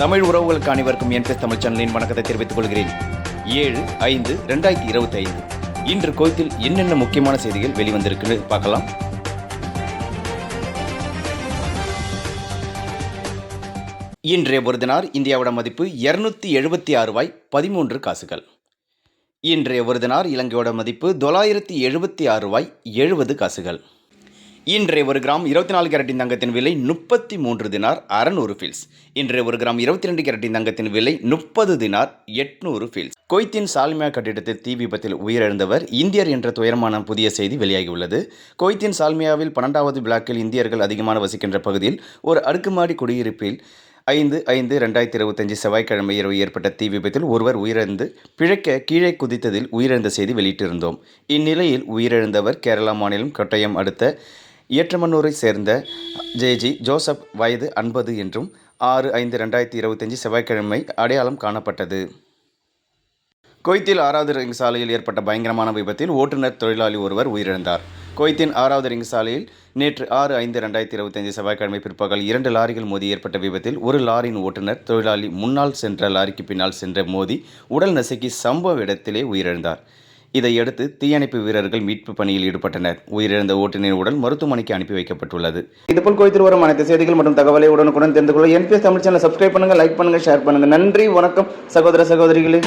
தமிழ் உறவுகளுக்கு அனைவருக்கும் என்பிஎஸ் தமிழ் சேனலின் வணக்கத்தை தெரிவித்துக் கொள்கிறேன். ஏழு ஐந்து ரெண்டாயிரத்தி இருபத்தி ஐந்து இன்று கோயத்தில் என்னென்ன முக்கியமான செய்திகள் வெளிவந்திருக்குன்னு பார்க்கலாம். இன்றைய ஒரு தினார் இந்தியாவோட மதிப்பு இருநூத்தி எழுபத்தி ஆறு ரூபாய் பதிமூன்று காசுகள். இன்றைய ஒரு தினார் இலங்கையோட மதிப்பு தொள்ளாயிரத்தி எழுபத்தி ஆறு ரூபாய் எழுபது காசுகள். இன்றைய ஒரு கிராம் இருபத்தி நாலு கேரட்டின் தங்கத்தின் விலை முப்பத்தி மூன்று தினார் அறநூறு ஃபீல்ஸ் இன்றைய ஒரு கிராம் இருபத்தி ரெண்டு கேரட்டின் தங்கத்தின் விலை முப்பது தினார் எட்நூறு ஃபீல்ஸ் கொய்த்தின் சால்மியா கட்டிடத்தில் தீ விபத்தில் உயிரிழந்தவர் இந்தியர் என்ற துயரமான புதிய செய்தி வெளியாகியுள்ளது. கொய்த்தின் சால்மியாவில் பன்னெண்டாவது பிளாக்கில் இந்தியர்கள் அதிகமான வசிக்கின்ற பகுதியில் ஒரு அடுக்குமாடி குடியிருப்பில் ஐந்து ஐந்து ரெண்டாயிரத்தி இருபத்தஞ்சு செவ்வாய்க்கிழமை இரவு ஏற்பட்ட தீ விபத்தில் ஒருவர் உயிரிழந்து பிழைக்க கீழே குதித்ததில் உயிரிழந்த செய்தி வெளியிட்டிருந்தோம். இந்நிலையில் உயிரிழந்தவர் கேரளா மாநிலம் கொட்டயம் அடுத்த ஏற்றமன்னூரை சேர்ந்த ஜேஜி ஜோசப் வயது ஐம்பது என்றும் ஆறு ஐந்து ரெண்டாயிரத்தி இருபத்தஞ்சு செவ்வாய்க்கிழமை அடையாளம் காணப்பட்டது. கொய்த்தில் ஆறாவது ரிங் சாலையில் ஏற்பட்ட பயங்கரமான விபத்தில் ஓட்டுநர் தொழிலாளி ஒருவர் உயிரிழந்தார். கொய்த்தின் ஆறாவது ரிங் சாலையில் நேற்று ஆறு ஐந்து ரெண்டாயிரத்தி இருபத்தஞ்சு செவ்வாய்க்கிழமை பிற்பகல் இரண்டு லாரிகள் மோதி ஏற்பட்ட விபத்தில் ஒரு லாரியின் ஓட்டுநர் தொழிலாளி முன்னால் சென்ற லாரிக்கு பின்னால் சென்ற மோதி உடல் நசுக்கி சம்பவ இடத்திலே உயிரிழந்தார். இதையடுத்து தீயணைப்பு வீரர்கள் மீட்பு பணியில் ஈடுபட்டனர். உயிரிழந்த ஓட்டுநரின் உடல் மருத்துவமனைக்கு அனுப்பி வைக்கப்பட்டுள்ளது. இதுபோல் கோயத்தில் வரும் அனைத்து செய்திகள் மற்றும் தகவலை உடனுக்குடன் தெரிந்து கொள்ள என்பிஎஸ் தமிழ் சேனல் சப்ஸ்கிரைப் பண்ணுங்க லைக் பண்ணுங்க ஷேர் பண்ணுங்க. நன்றி வணக்கம் சகோதர சகோதரிகளே.